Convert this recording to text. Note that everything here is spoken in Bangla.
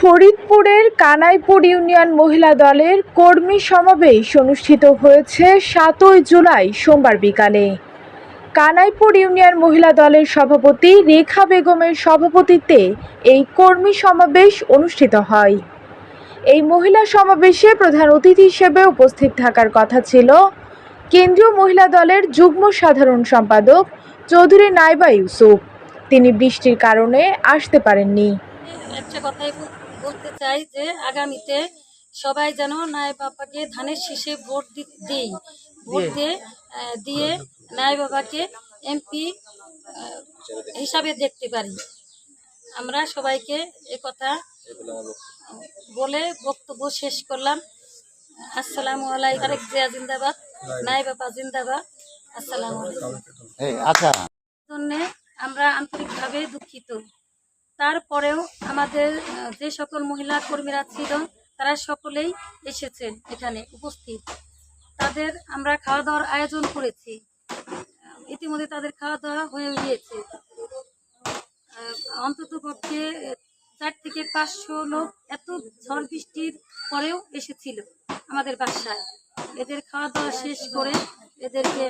ফরিদপুরের কানাইপুর ইউনিয়ন মহিলা দলের কর্মী সমাবেশ অনুষ্ঠিত হয়েছে সাতই জুলাই সোমবার বিকালে। কানাইপুর ইউনিয়ন মহিলা দলের সভাপতি রেখা বেগমের সভাপতিত্বে এই কর্মী সমাবেশ অনুষ্ঠিত হয়। এই মহিলা সমাবেশে প্রধান অতিথি হিসেবে উপস্থিত থাকার কথা ছিল। কেন্দ্রীয় মহিলা দলের যুগ্ম সাধারণ সম্পাদক চৌধুরী নাইবা ইউসুফ। তিনি বৃষ্টির কারণে আসতে পারেননি। একটা কথাই বলতে চাই যে আগামীতে সবাই যেন নাই বাবাকে ধানের শীষে ভোট দিই। ভোট দিয়ে। আহ, দিয়ে নাই বাবাকে এমপি হিসাবে দেখতে পারি। আমরা সবাইকে এ কথা বলে বক্তব্য শেষ করলাম। আসসালামু আলাইকুম। জিয়া জিন্দাবাদ। নাই বাবা জিন্দাবাদ। আসসালামু আচ্ছা। জন্য আমরা আন্তরিকভাবে দুঃখিত। তারপরেও আমাদের যে সকল মহিলা কর্মীরা ছিল তারা সকলেই এসেছেন এখানে উপস্থিত। তাদের আমরা খাওয়া দাওয়ার আয়োজন করেছি। ইতিমধ্যে তাদের খাওয়া দাওয়া হয়ে গিয়েছে। অন্তত পক্ষে চার থেকে পাঁচশো লোক এত ঝড় বৃষ্টির পরেও এসেছিল আমাদের বাসায়। এদের খাওয়া দাওয়া শেষ করে এদেরকে